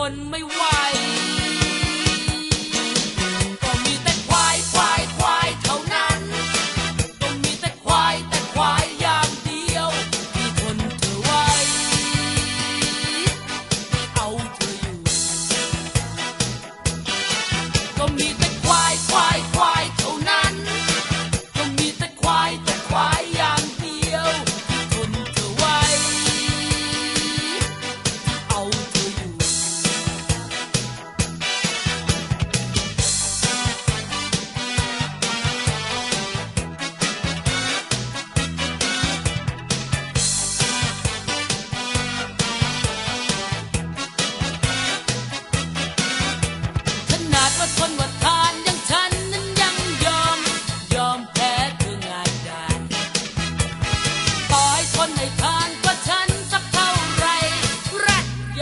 คนไม่ไหวก็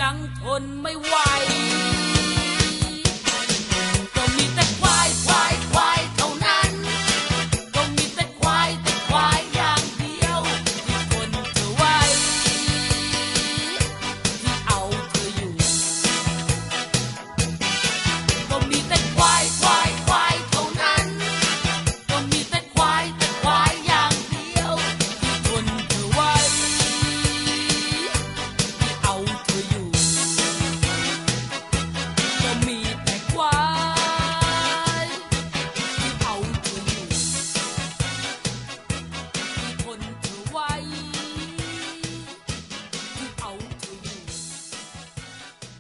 ยังทนไม่ไหว